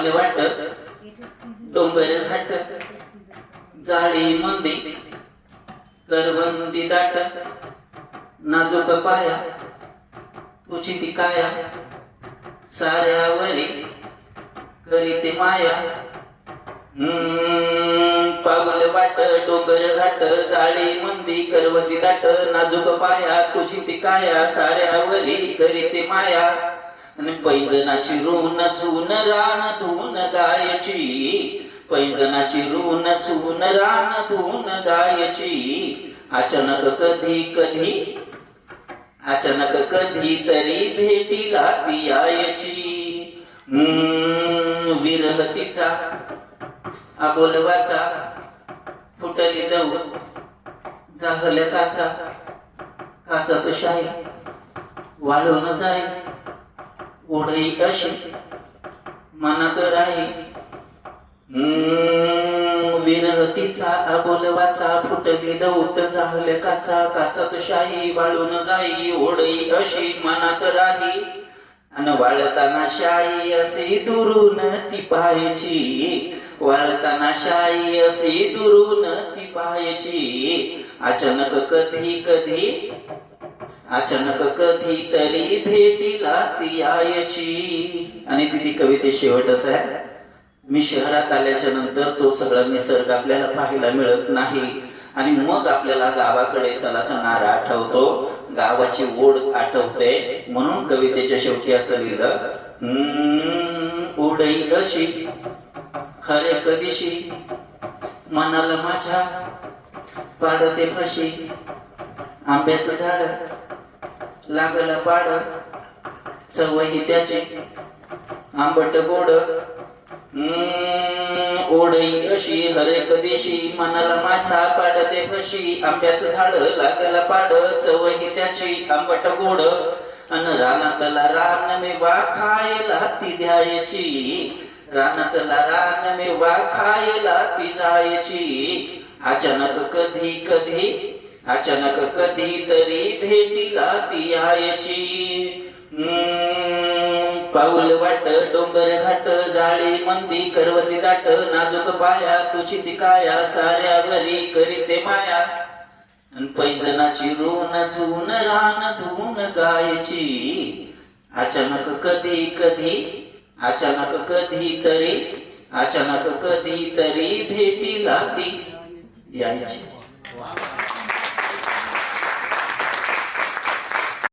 पाऊल वाट डोंगर घाट जाळी मंदी करवंदी दाट नाजूक पाया तुझी ती काया साऱ्यावरी करीते माया. हम्म, वाट डोंगर घाट जाळी मंदी करवंदी दाट नाजूक पाया तुझी ती काया साऱ्यावरी करीते माया. पैजनाची ऋण चून रान धुन गायची. पैजनाची ऋण चून रान धून गायची. अचानक कधी कधी अचानक कधी तरी भेटीला ती यायची. विरहतीचा अबोलवाचा फुटली दऊ जाहल काचा काचा तो वाढवून जाई. ओढई अशी मनात राही. हम्म, अबोलवाचा तिचा फुटली दौत झाल काचा काचात शाही वाळून जाई. ओढई अशी मनात राही. अन वाळताना शाई असे दुरून ती पाहायची. वाळताना शाई असे दुरून ती पाहायची. अचानक कधी कधी अचानक कधी तरी भेटीला ती यायची. आणि तिथे कविते शेवट असं आहे. मी शहरात आल्याच्यानंतर तो सगळा निसर्ग आपल्याला पाहायला मिळत नाही. आणि मग आपल्याला गावाकडे चलाचा नारा आठवतो. गावाची ओढ आठवते. म्हणून कवितेच्या शेवटी असं लिहिलं ओढई अशी हरे कधीशी मनाला माझ्या पाडते फशी आंब्याचं झाड लागलं पाड चवही त्याची आंबट गोड. हम्म, ओढई अशी हरे कधीशी मनाला माझ्या पाडते फशी. आंब्याचं झाड लागलं पाड चवही त्याची आंबट गोड. अन रानातला रान मे वा खायला ती द्यायची. रानातला रान मे वा खायला ती जायची. अचानक कधी कधी अचानक कधी तरी भेटीला ती यायची. पाऊल वाट डोंगर घाट जाळी मंदी करवती दाट नाजूक पाया तुझी ती काया साऱ्यावरी करीते माया. पैजनाची रोन झून रान धून गायची. अचानक कधी कधी अचानक कधी तरी अचानक कधी तरी भेटीला ती यायची.